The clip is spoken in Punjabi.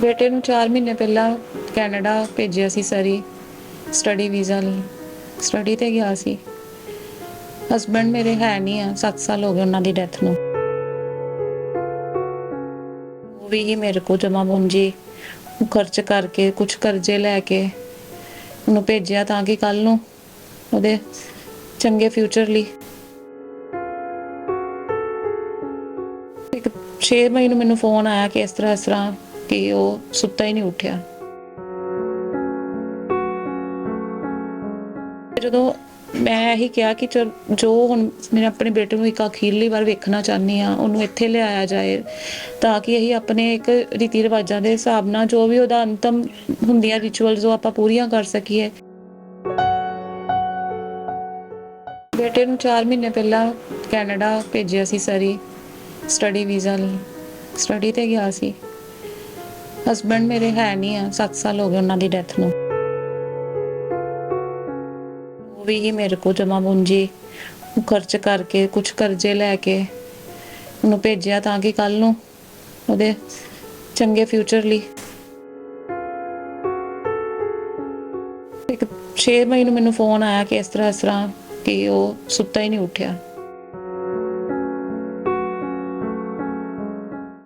ਬੇਟੇ ਨੂੰ 4 ਮਹੀਨੇ ਪਹਿਲਾਂ ਕੈਨੇਡਾ ਭੇਜਿਆ ਸੀ ਸਰੀ ਸਟੱਡੀ ਵੀਜ਼ਾ ਲਈ। ਸਟੱਡੀ ਤੇ ਗਿਆ ਸੀ। ਹਸਬੰਡ ਮੇਰੇ ਹੈ ਨਹੀਂ ਆ 7 ਸਾਲ ਹੋ ਗਏ ਉਹਨਾਂ ਦੀ ਡੈਥ ਨੂੰ। ਉਹ ਵੀ ਮੇਰੇ ਕੋ ਜਮਾ ਪੂੰਜੀ ਖਰਚ ਕਰਕੇ ਕੁਝ ਕਰਜ਼ੇ ਲੈ ਕੇ ਉਹਨੂੰ ਭੇਜਿਆ ਤਾਂ ਕਿ ਕੱਲ ਨੂੰ ਉਹਦੇ ਚੰਗੇ ਫਿਊਚਰ ਲਈ। ਇੱਕ 6 ਮਹੀਨੇ ਮੈਨੂੰ ਫੋਨ ਆਇਆ ਕਿ ਇਸ ਤਰ੍ਹਾਂ ਇਸ ਤਰ੍ਹਾਂ ਕਿ ਉਹ ਸੁੱਤਾ ਹੀ ਨਹੀਂ ਉੱਠਿਆ। ਜਦੋਂ ਮੈਂ ਇਹੀ ਕਿਹਾ ਕਿ ਜੋ ਹੁਣ ਮੇਰੇ ਆਪਣੇ ਬੇਟੇ ਨੂੰ ਇੱਕ ਅਖੀਰਲੀ ਵਾਰ ਵੇਖਣਾ ਚਾਹਨੀ ਆ ਉਹਨੂੰ ਇੱਥੇ ਲਿਆਇਆ ਜਾਏ, ਤਾਂ ਕਿ ਅਸੀਂ ਆਪਣੇ ਇੱਕ ਰੀਤੀ ਰਿਵਾਜਾਂ ਦੇ ਹਿਸਾਬ ਨਾਲ ਜੋ ਵੀ ਉਹਦਾ ਅੰਤਮ ਹੁੰਦੀਆਂ ਰਿਚੁਅਲਸ ਉਹ ਆਪਾਂ ਪੂਰੀਆਂ ਕਰ ਸਕੀਏ। ਬੇਟੇ ਨੂੰ 4 ਮਹੀਨੇ ਪਹਿਲਾਂ ਕੈਨੇਡਾ ਭੇਜਿਆ ਸੀ ਸਰੀ ਸਟੱਡੀ ਵੀਜ਼ਾ ਲਈ। ਸਟੱਡੀ ਤੇ ਗਿਆ ਸੀ। ਹਸਬੰਡ ਮੇਰੇ ਹੈ ਨਹੀਂ ਆ। 7 ਸਾਲ ਹੋ ਗਏ ਉਹਨਾਂ ਦੀ ਡੈਥ ਨੂੰ। ਉਹ ਵੀ ਹੀ ਮੇਰੇ ਕੋ ਜਮਾ ਪੂੰਜੀ ਖਰਚ ਕਰਕੇ ਕੁਝ ਕਰਜ਼ੇ ਲੈ ਕੇ ਉਹਨੂੰ ਭੇਜਿਆ ਤਾਂ ਕਿ ਕੱਲ ਨੂੰ ਉਹਦੇ ਚੰਗੇ ਫਿਊਚਰ ਲਈ। ਇੱਕ 6 ਮਹੀਨੇ ਮੈਨੂੰ ਫੋਨ ਆਇਆ ਕਿ ਇਸ ਤਰ੍ਹਾਂ ਇਸ ਤਰ੍ਹਾਂ ਕਿ ਉਹ ਸੁੱਤਾ ਹੀ ਨਹੀਂ ਉੱਠਿਆ।